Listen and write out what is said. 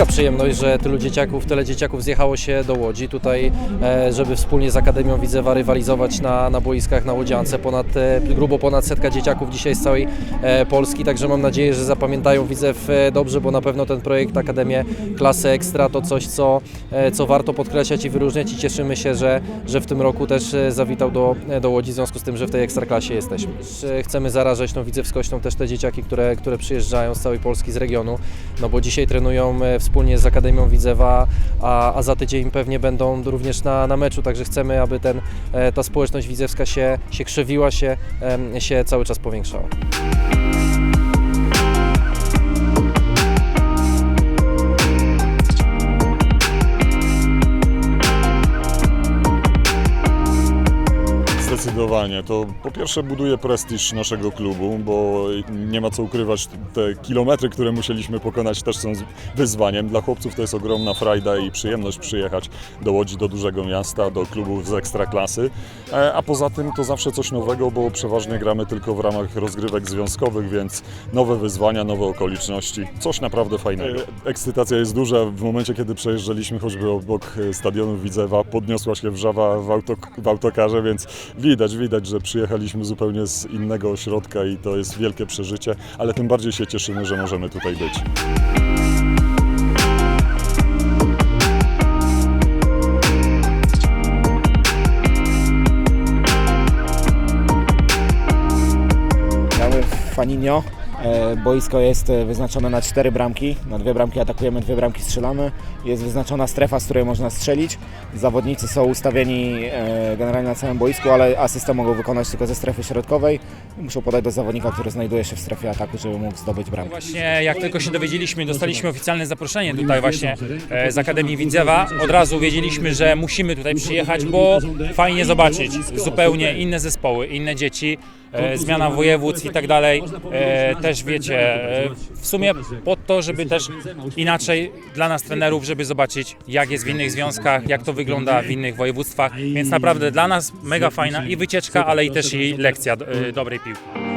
wielka przyjemność, że tylu dzieciaków, tyle dzieciaków zjechało się do Łodzi tutaj, e, żeby wspólnie z Akademią Widzewa rywalizować na, na boiskach na Łodziance. Ponad, e, grubo ponad setka dzieciaków dzisiaj z całej e, Polski, także mam nadzieję, że zapamiętają Widzew dobrze, bo na pewno ten projekt Akademię Klasy Ekstra to coś, co, co warto podkreślać i wyróżniać i cieszymy się, że, że w tym roku też zawitał do, do Łodzi w związku z tym, że w tej Ekstraklasie jesteśmy. Chcemy zarażać tą widzewskością też te dzieciaki, które, które przyjeżdżają z całej Polski, z regionu, no bo dzisiaj trenują e, wspólnie z Akademią Widzewa, a, a za tydzień pewnie będą również na, na meczu, także chcemy, aby ten, e, ta społeczność widzewska się, się krzewiła, się, się cały czas powiększała. Zdecydowanie. To po pierwsze buduje prestiż naszego klubu, bo nie ma co ukrywać, te kilometry, które musieliśmy pokonać też są wyzwaniem. Dla chłopców to jest ogromna frajda i przyjemność przyjechać do Łodzi, do dużego miasta, do klubów z ekstraklasy. E, A poza tym to zawsze coś nowego, bo przeważnie gramy tylko w ramach rozgrywek związkowych, więc nowe wyzwania, nowe okoliczności. Coś naprawdę fajnego. E, Ekscytacja jest duża. W momencie, kiedy przejeżdżaliśmy choćby obok e, stadionu Widzewa, podniosła się wrzawa w, auto, w autokarze, więc widać, widać, że przyjechaliśmy zupełnie z innego ośrodka i to jest wielkie przeżycie, ale tym bardziej się cieszymy, że możemy tutaj być. Gramy w Faninio. E, Boisko jest e, wyznaczone na cztery bramki. Na dwie bramki atakujemy, dwie bramki strzelamy. Jest wyznaczona strefa, z której można strzelić. Zawodnicy są ustawieni e, generalnie na całym boisku, ale asystę mogą wykonać tylko ze strefy środkowej. Muszą podać do zawodnika, który znajduje się w strefie ataku, żeby mógł zdobyć bramkę. Właśnie jak tylko się dowiedzieliśmy, dostaliśmy oficjalne zaproszenie tutaj właśnie z Akademii Widzewa, od razu wiedzieliśmy, że musimy tutaj przyjechać, bo fajnie zobaczyć zupełnie inne zespoły, inne dzieci, zmiana województw i tak dalej. E, Też wiecie, e, w sumie po to, żeby też inaczej dla nas trenerów, żeby zobaczyć jak jest w innych związkach, jak to wygląda w innych województwach, więc naprawdę dla nas mega fajna i wycieczka, ale i też i lekcja e, dobrej piłki.